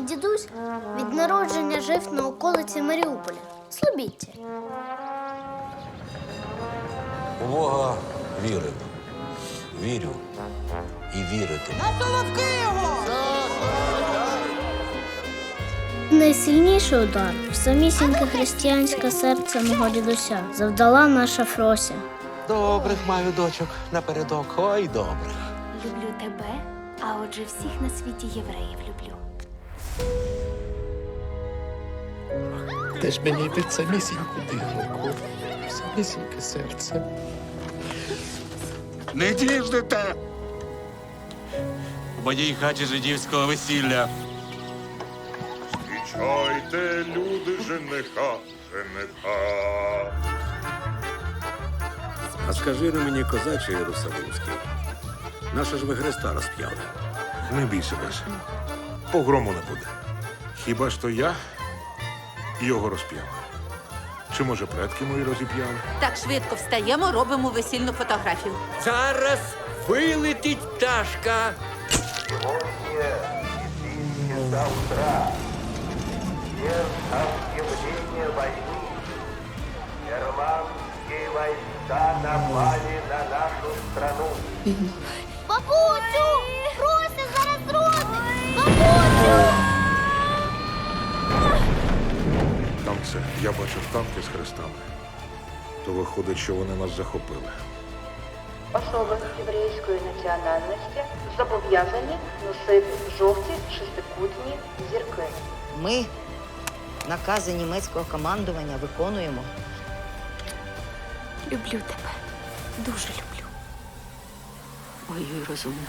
Мій дідусь від народження жив на околиці Маріуполя. Слобідці. У Бога вірив. Вірю і вірити. Найсильніший удар в самісіньке християнське серце мого дідуся завдала наша Фрося. Добрих маю дочок напередок. Ой, добрих. Люблю тебе, а отже всіх на світі євреїв люблю. Ти ж мені під самісіньку дихалку, самісіньке серце. Не діждете! У моїй хаті жидівського весілля. Зустрічайте, люди, жениха, жениха. А скажи на мені, козаче Єрусалимський, наша ж ви Христа розп'яли. Не бійся, Бесе. Погрому не буде. Хіба ж то я його розп'яв? Чи може предки мої розіп'яли? Так швидко встаємо, робимо весільну фотографію. Зараз вилетить пташка. Бабусю! Там це. Я бачив танки з хрестами. То виходить, що вони нас захопили. Особи єврейської національності зобов'язані носити жовті шестикутні зірки. Ми накази німецького командування виконуємо. Люблю тебе. Дуже люблю. Ой, ой, розумно.